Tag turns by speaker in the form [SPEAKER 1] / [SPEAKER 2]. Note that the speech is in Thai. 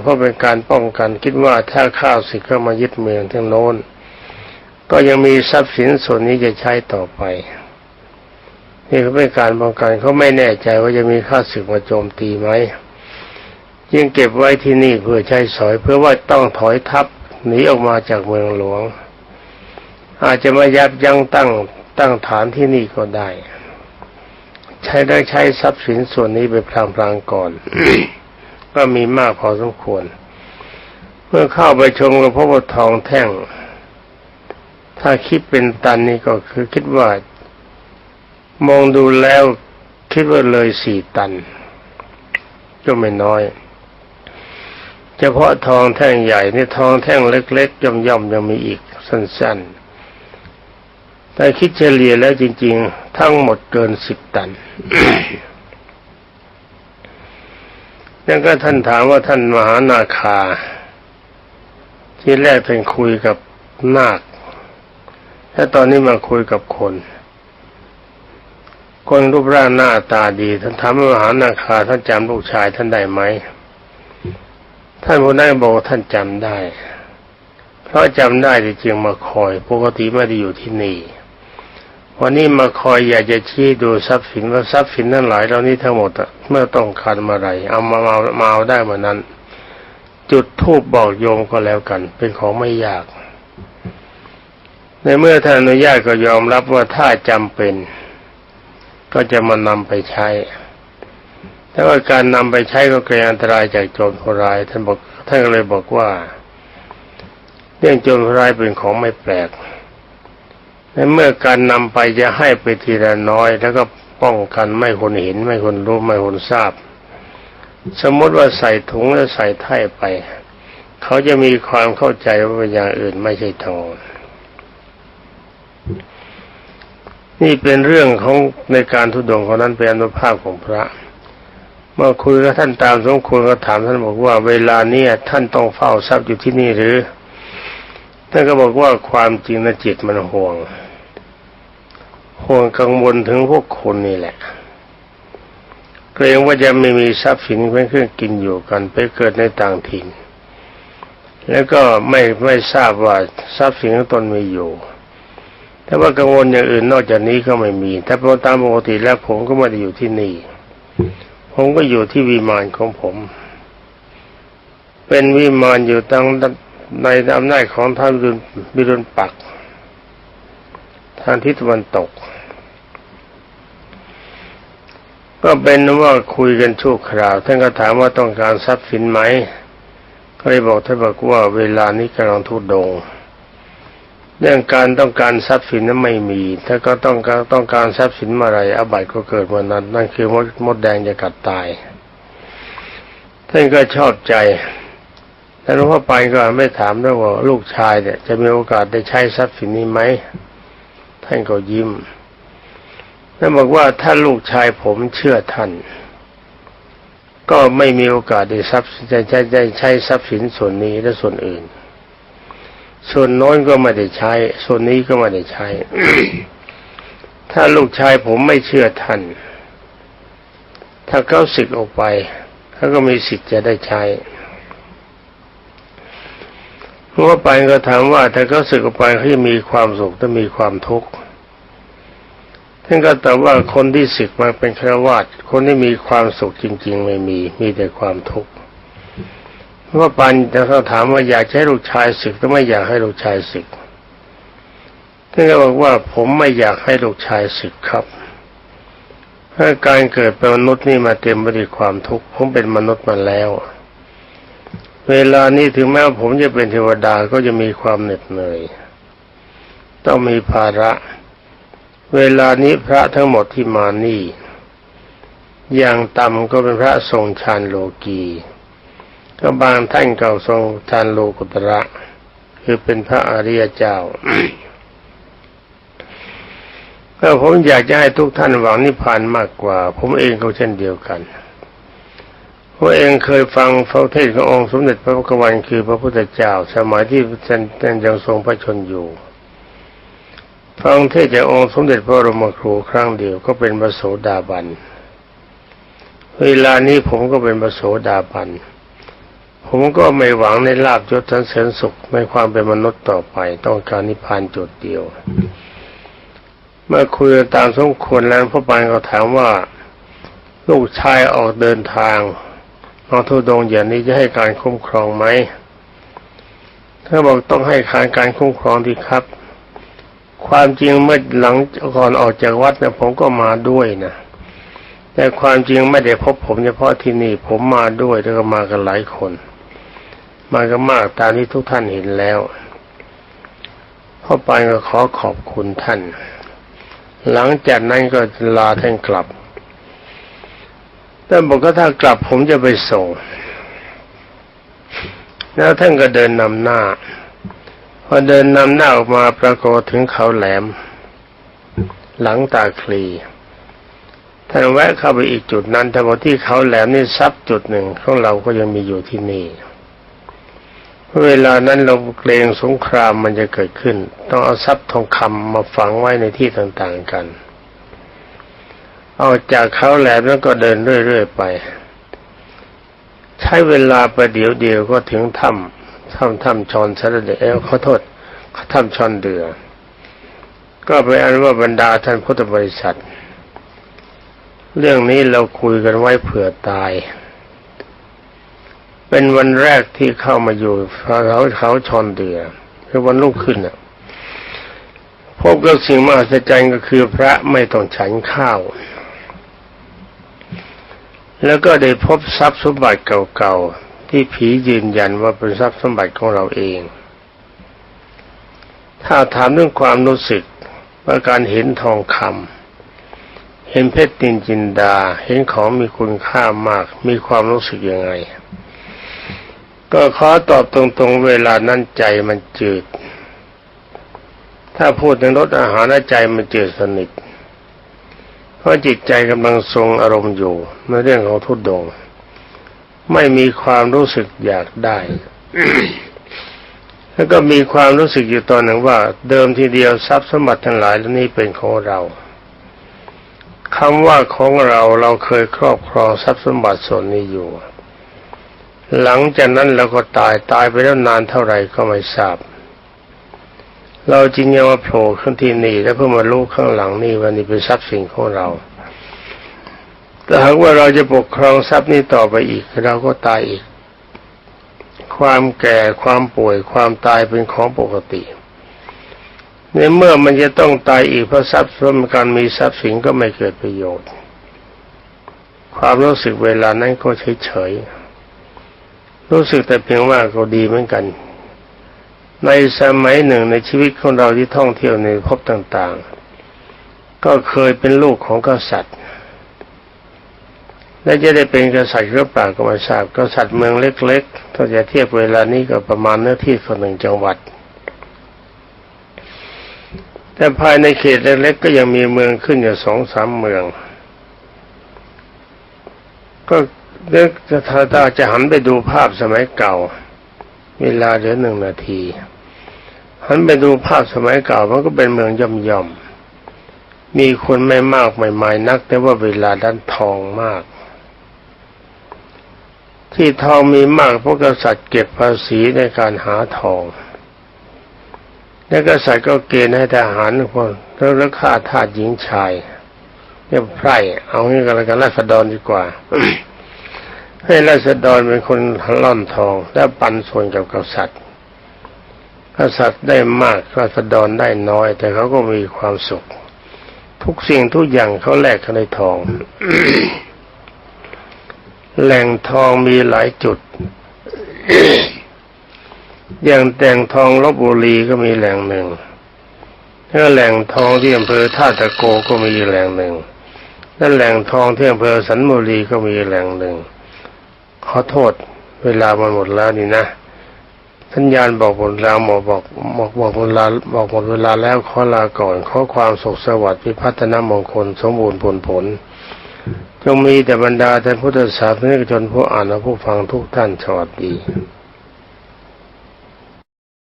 [SPEAKER 1] เพราะเป็นการป้องกันคิดว่าถ้าข้าวศึกเข้ามายึดเมืองทั้งโน้น ก็ยังมีทรัพย์สินส่วนนี้จะใช้ต่อไปนี่ก็เป็นการป้องกันเขาไม่แน่ใจว่าจะมีข้าศึกมาโจมตีไหมยิ่งเก็บไว้ที่นี่เพื่อใช้สอยเพื่อว่าต้องถอยทัพหนีออกมาจากเมืองหลวง อาจจะมายับยั้งตั้งตั้งฐานที่นี่ก็ได้ ใช้ได้ใช้ทรัพย์สินส่วนนี้ไปพลางๆก่อน ก็มีมากพอสมควร เมื่อเข้าไปชมก็พบว่าทองแท่ง ถ้าคิดเป็นตันนี่ก็คือคิดว่า มองดูแล้วคิดว่าเลยสี่ตัน ก็ไม่น้อยเฉพาะทองแท่งใหญ่นี่ทองแท่งเล็กๆ ย่อมๆยังมีอีกสั้นๆ แต่คิดเฉลี่ยแล้วจริง ๆ ทั้งหมดเกินสิบตัน แล้วก็ท่านถามว่าท่านมหานาคา ที่แรกเป็นคุยกับนาค แล้วตอนนี้มาคุยกับคน คนรูปร่างหน้าตาดี ท่านถามมหานาคาท่านจำลูกชายท่านได้ไหม ท่านผู้นั้นบอกท่านจำได้ เพราะจำได้ที่จึงมาคอย ปกติไม่ได้อยู่ที่นี่ วันนี้มาคอยอยากจะชี้ดูทรัพย์สินว่าทรัพย์สินนั้นหลายเหล่านี้ทั้งหมดอะเมื่อต้องการมาอะไรเอามาเอามาเอาได้เมื่อนั้น จุดทูบบอกโยมก็แล้วกัน เป็นของไม่ยาก ในเมื่อท่านอนุญาตก็ยอมรับว่าถ้าจำเป็น ก็จะมานำไปใช้ แต่ว่าการนำไปใช้ก็เกรงอันตรายจากโจรผู้ร้ายท่านบอกท่านเลยบอกว่า เรื่องโจรผู้ร้ายเป็นของไม่แปลก ในเมื่อการนำไปจะให้ไปทีละน้อย แล้วก็ป้องกันไม่คนเห็นไม่คนรู้ไม่คนทราบ สมมติว่าใส่ถุงแล้วใส่ไถ่ไป เขาจะมีความเข้าใจว่าเป็นอย่างอื่นไม่ใช่ทองนี่เป็นเรื่องของในการทุดงของนั้นเป็นอนุภาพของพระ เมื่อคุยกับท่านตามสมควรก็ถามท่านบอกว่า เวลาเนี้ท่านต้องเฝ้าทรัพย์อยู่ที่นี่หรือ ท่านก็บอกว่าความจริงนะจิตมันห่วง ห่วงกังวลถึงพวกคนนี่แหละ เกรงว่าจะไม่มีทรัพย์สินเพื่อเครื่องกินอยู่กันไปเกิดในต่างถิ่น แล้วก็ไม่ไม่ทราบว่าทรัพย์สินของตนมีอยู่แต่ว่ากังวลอย่างอื่นนอกจากนี้ก็ไม่มี ถ้าพอตามปกติแล้วผมก็ไม่ได้อยู่ที่นี่ ผมก็อยู่ที่วิมานของผม เป็นวิมานอยู่ตั้ง ในอำนาจของท่านบิรุณปัก ทางทิศตะวันตก ก็เป็นว่าคุยกันชั่วคราว ท่านก็ถามว่าต้องการทรัพย์สินไหม ก็เลยบอกท่านบอกว่าเวลานี้กำลังทุดง เรื่องการต้องการทรัพย์สินนั้นไม่มี ถ้าก็ต้องการต้องการทรัพย์สินมาอะไรอบัติก็เกิดวันนั้น นั่นคือมดมดแดงจะกัดตาย ท่านก็ชอบใจ แต่หลวงพ่อไปก็ไม่ถามด้วยว่าลูกชายเนี่ย จะมีโอกาสได้ใช้ทรัพย์สินนี้ไหมท่านก็ยิ้มแล้วบอกว่าถ้าลูกชายผมเชื่อท่าน ก็ไม่มีโอกาสได้ทรัพย์จะใช้ได้ใช้ทรัพย์สินส่วนนี้และส่วนอื่น ส่วนน้อยก็ไม่ได้ใช้ ส่วนนี้ก็ไม่ได้ใช้ ถ้าลูกชายผมไม่เชื่อท่าน ถ้าเขาสึกออกไปเขาก็มีสิทธิ์จะได้ใช้ เมื่อไปก็ถามว่าถ้าเขาสึกออกไปเขาจะมีความสุขจะมีความทุกข์ท่านก็ตอบว่าคนที่สึกมาเป็นฆราวาสคนที่มีความสุขจริง ๆ ไม่มี มีแต่ความทุกข์เมื่อปันจะเขาถามว่าอยากให้ลูกชายศึกหรือไม่อยากให้ลูกชายศึกท่านก็บอกว่าผมไม่อยากให้ลูกชายศึกครับเพราะการเกิดเป็นมนุษย์นี่มาเต็มไปด้วยความทุกข์ผมเป็นมนุษย์มาแล้ว เวลานี้ถึงแม้ว่าผมจะเป็นเทวดาก็จะมีความเหน็ดเหนื่อย ต้องมีภาระ เวลานี้พระทั้งหมดที่มานี่ อย่างต่ำก็เป็นพระทรงฌานโลกีก็บางท่านเก่าทรงฌานโลกุตระคือเป็นพระอริยเจ้าก็ผมอยากจะให้ทุกท่านหวังนิพพานมากกว่า ผมเองก็เช่นเดียวกัน ว่าเองเคยฟังพระเทศขององค์สมเด็จพระพุทธวันคือพระพุทธเจ้า สมัยที่ท่านยังทรงพระชนอยู่ ฟังเทศจากองค์สมเด็จพระรมครูครั้งเดียวก็เป็นพระโสดาบัน เวลานี้ผมก็เป็นพระโสดาบัน ผมก็ไม่หวังในลาบยศสรรเสริญสุขในความเป็นมนุษย์ต่อไป ต้องการนิพพานจุดเดียว เมื่อคุยตามสมควรแล้วพ่อปานก็ถามว่า ลูกชายออกเดินทาง น้องทุดงอย่างนี้จะให้การคุ้มครองไหมถ้าบอกต้องให้การการคุ้มครองดีครับ ความจริงเมื่อหลังก่อนออกจากวัดเนี่ยผมก็มาด้วยนะแต่ความจริงไม่ได้พบผมเฉพาะที่นี่ผมมาด้วยแล้วก็มากันหลายคน มากันมากตามที่ทุกท่านเห็นแล้วพ่อปานก็ขอขอบคุณท่าน หลังจากนั้นก็ลาท่านกลับ ท่านบอกว่าถ้ากลับผมจะไปส่ง แล้วท่านก็เดินนำหน้า พอเดินนำหน้าออกมาปรากฏถึงเขาแหลม หลังตาคลีท่านแวะเข้าไปอีกจุดนั้นแต่ว่าที่เขาแหลมนี่ซับจุดหนึ่งของเราก็ยังมีอยู่ที่นี่ เวลานั้นเราเกรงสงครามมันจะเกิดขึ้น ต้องเอาทรัพย์ทองคำมาฝังไว้ในที่ต่างๆกัน ออกจากเขาแหลมแล้วก็เดินเรื่อยๆไป ใช้เวลาประเดี๋ยวเดียวก็ถึงถ้ำถ้ำถ้ำชอนสระเดเอลขอโทษถ้ำชอนเดือ ก็ไปอันว่าบรรดาท่านพุทธบริษัท เรื่องนี้เราคุยกันไว้เผื่อตาย เป็นวันแรกที่เข้ามาอยู่เขาเขาชอนเดือคือวันรุ่งขึ้นน่ะพบกับสิ่งมหัศจรรย์ก็คือพระไม่ต้องฉันข้าว แล้วก็ได้พบทรัพย์สมบัติเก่าๆที่ผียืนยันว่าเป็นทรัพย์สมบัติของเราเอง ถ้าถามเรื่องความรู้สึกว่าการเห็นทองคำเห็นเพชรนินจินดา เห็นของมีคุณค่ามาก มีความรู้สึกยังไง ก็ขอตอบตรงๆเวลานั้นใจมันจืด ถ้าพูดถึงรสอาหารใจมันจืดสนิท เพราะจิตใจกำลังทรงอารมณ์อยู่ในเรื่องของทุดดง ไม่มีความรู้สึกอยากได้ แล้วก็มีความรู้สึกอยู่ตอนหนึ่งว่า เดิมทีเดียวทรัพย์สมบัติทั้งหลายแล้วนี้เป็นของเราคำว่าของเราเราเคยครอบครองทรัพย์สมบัติส่วนนี้อยู่ หลังจากนั้นเราก็ตายตายไปแล้วนานเท่าไหร่ก็ไม่ทราบ เราจรึงยังมาโผล่ขึ้นที่นี่ แล้วเพื่อมารู้ข้างหลังนี่ว่านี่เป็นทรัพย์สินของเราแต่หากว่าเราจะปกครองทรัพย์นี้ต่อไปอีก เราก็ตายอีก ความแก่ความป่วยความตายเป็นของปกติในเมื่อมันจะต้องตายอีกเพราะทรัพย์สมการมีทรัพย์สินก็ไม่เกิดประโยชน์ ความรู้สึกเวลานั้นก็เฉยๆรู้สึกแต่เพียงว่าก็ดีเหมือนกัน ในสมัยหนึ่งในชีวิตของเราที่ท่องเที่ยวในภพต่างๆ ก็เคยเป็นลูกของกษัตริย์ และจะได้เป็นกษัตริย์หรือเปล่าก็ไม่ทราบกษัตริย์เมืองเล็กๆ ถ้าจะเทียบเวลานี้ก็ประมาณเนื้อที่คนหนึ่งจังหวัด แต่ภายในเขตเล็กๆก็ยังมีเมืองขึ้นอยู่สองสามเมือง ก็เลือกจะถ้าตาจะหันไปดูภาพสมัยเก่า เวลาเหลือหนึ่งนาที หันไปดูภาพสมัยเก่ามันก็เป็นเมืองย่อมย่อมๆมีคนไม่มากไม่หมายนัก แต่ว่าเวลาด้านทองมาก ที่ทองมีมากเพราะกษัตริย์เก็บภาษีในการหาทอง และกษัตริย์ก็เกณฑ์ให้ทหารคนแล้วราคาทาสหญิงชายเรียไพร่เอางี้กันแล้วกันราษฎรดีกว่าให้ราษฎรเป็นคนล่อนทอง และปันส่วนกับกษัตริย์ กษัตริย์ได้มากราษฎรได้น้อย แต่เขาก็มีความสุข ทุกสิ่งทุกอย่างเขาแลกกันในทอง แหล่งทองมีหลายจุด อย่างแต่งทองลบบุรีก็มีแหล่งหนึ่งแล้วแหล่งทองที่อำเภอท่าตะโกก็มีแหล่งหนึ่งและแหล่งทองที่อำเภอสันบุรีก็มีแหล่งหนึ่ง ขอโทษเวลามันหมดแล้วนี่นะ สัญญาณบอกหมดแล้วหมอบอกบอกบอกหมดเวลาบอกหมดเวลาแล้วขอลาก่อนขอความสุขสวัสดิ์พิพัฒนมงคลสมบูรณ์ผลผล จงมีแต่บรรดาท่านพุทธศาสนิกชนผู้อ่านและผู้ฟังทุกท่านสวัสดี